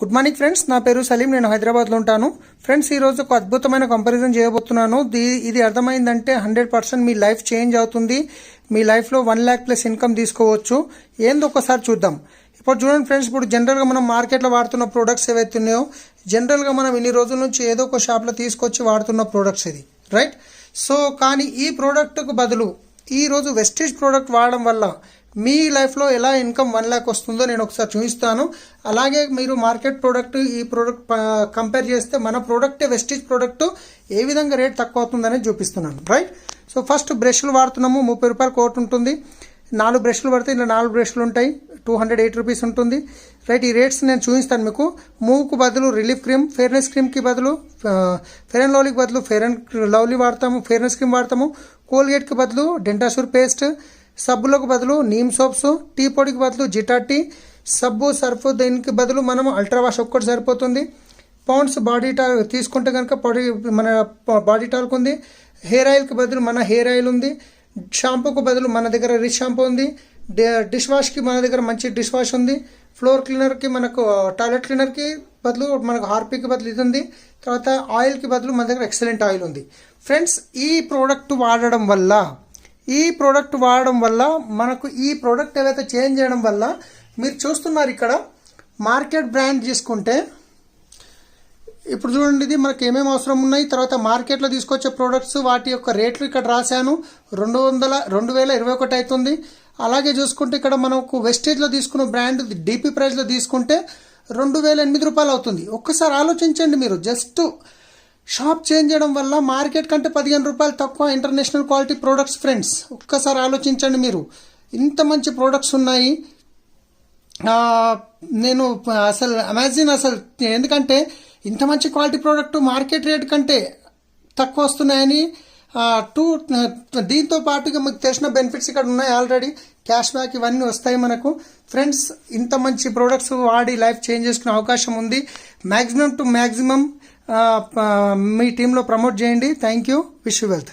Good morning friends నా పేరు సలీం. నేను హైదరాబాద్లో ఉంటాను. ఫ్రెండ్స్ ఈరోజు ఒక అద్భుతమైన కంపారిజన్ చేయబోతున్నాను. ఇది అర్థమైందంటే హండ్రెడ్ పర్సెంట్ మీ లైఫ్ చేంజ్ అవుతుంది. మీ లైఫ్లో వన్ ల్యాక్ ప్లస్ ఇన్కమ్ తీసుకోవచ్చు. ఏందో ఒకసారి చూద్దాం. ఇప్పుడు చూడండి ఫ్రెండ్స్ ఇప్పుడు జనరల్గా మనం మార్కెట్లో వాడుతున్న ప్రోడక్ట్స్ ఏవైతే ఉన్నాయో జనరల్గా మనం ఇన్ని రోజుల నుంచి ఏదో ఒక షాప్లో తీసుకొచ్చి వాడుతున్న ప్రోడక్ట్స్ ఇది. రైట్ సో కానీ ఈ ప్రోడక్ట్కు బదులు ఈరోజు వెస్టేజ్ ప్రోడక్ట్ వాడడం వల్ల మీ లైఫ్లో ఎలా ఇన్కమ్ వన్ ల్యాక్ వస్తుందో నేను ఒకసారి చూపిస్తాను. అలాగే మీరు మార్కెట్ ప్రోడక్ట్ ఈ ప్రోడక్ట్ కంపేర్ చేస్తే మన ప్రోడక్టే వెస్టేజ్ ప్రోడక్ట్ ఏ విధంగా రేట్ తక్కువ అవుతుందనేది చూపిస్తున్నాను. రైట్ సో ఫస్ట్ బ్రష్లు వాడుతున్నాము ముప్పై రూపాయలు కోట్ ఉంటుంది. నాలుగు బ్రష్లు పడితే ఇలా నాలుగు బ్రష్లు ఉంటాయి టూ హండ్రెడ్ ఎయిట్ రూపీస్ ఉంటుంది. రైట్ ఈ రేట్స్ నేను చూపిస్తాను మీకు. మూవ్కు బదులు రిలీఫ్ క్రీమ్ ఫెయిర్నెస్ క్రీమ్కి బదులు ఫెయిర్ అండ్ లవ్లీకి బదులు ఫెయిర్ అండ్ లవ్లీ వాడతాము ఫెయిర్నెస్ క్రీమ్ వాడతాము. కోల్గేట్కి బదులు డెంటాసూర్ పేస్ట్ సబ్బులకు బదులు నీమ్ సోప్స్ టీ పొడికి బదులు జిటా టీ సబ్బు సర్ఫ్ దీనికి బదులు మనం అల్ట్రా వాష్ ఒక్కటి సరిపోతుంది. పౌండ్స్ బాడీ టాల్ తీసుకుంటే కనుక పొడి మన బాడీ టాల్క్ ఉంది హెయిర్ ఆయిల్కి బదులు మన హెయిర్ ఆయిల్ ఉంది. షాంపూకు బదులు మన దగ్గర రిచ్ షాంపూ ఉంది. డిష్ వాష్కి మన దగ్గర మంచి డిష్ వాష్ ఉంది. ఫ్లోర్ క్లీనర్కి మనకు టాయిలెట్ క్లీనర్కి బదులు మనకు హార్పిక్ బదులు ఇది ఉంది. తర్వాత ఆయిల్కి బదులు మన దగ్గర ఎక్సలెంట్ ఆయిల్ ఉంది. ఫ్రెండ్స్ ఈ ప్రోడక్ట్ వాడడం వల్ల ఈ ప్రోడక్ట్ వాడడం వల్ల మనకు ఈ ప్రోడక్ట్ ఏదైతే చేంజ్ చేయడం వల్ల మీరు చూస్తున్నారు ఇక్కడ మార్కెట్ బ్రాండ్ తీసుకుంటే ఇప్పుడు చూడండి ఇది మనకి ఏమేమి అవసరం ఉన్నాయి తర్వాత మార్కెట్లో తీసుకొచ్చే ప్రోడక్ట్స్ వాటి యొక్క రేట్లు ఇక్కడ రాశాను రెండు వందల రెండు వేల ఇరవై ఒకటి అవుతుంది. అలాగే చూసుకుంటే ఇక్కడ మనకు వెస్టేజ్లో తీసుకున్న బ్రాండ్ డీపీ ప్రైస్లో తీసుకుంటే రెండు వేల ఎనిమిది రూపాయలు అవుతుంది. ఒక్కసారి ఆలోచించండి మీరు జస్ట్ షాప్ చేంజ్ చేయడం వల్ల మార్కెట్ కంటే పదిహేను రూపాయలు తక్కువ ఇంటర్నేషనల్ క్వాలిటీ ప్రోడక్ట్స్ ఫ్రెండ్స్ ఒక్కసారి ఆలోచించండి మీరు. ఇంత మంచి ప్రోడక్ట్స్ ఉన్నాయి. నేను అసలు అమెజిన్ అసలు ఎందుకంటే ఇంత మంచి క్వాలిటీ ప్రోడక్ట్ మార్కెట్ రేట్ కంటే తక్కువ వస్తున్నాయని టూ దీంతో పాటుగా మీకు తెలిసిన బెనిఫిట్స్ ఇక్కడ ఉన్నాయి ఆల్రెడీ క్యాష్ బ్యాక్ ఇవన్నీ వస్తాయి మనకు. ఫ్రెండ్స్ ఇంత మంచి ప్రోడక్ట్స్ వాడి లైఫ్ చేంజ్ చేసుకునే అవకాశం ఉంది. మ్యాక్సిమం టు మ్యాక్సిమం మీ టీంలో ప్రమోట్ చేయండి. Thank you wish you wealth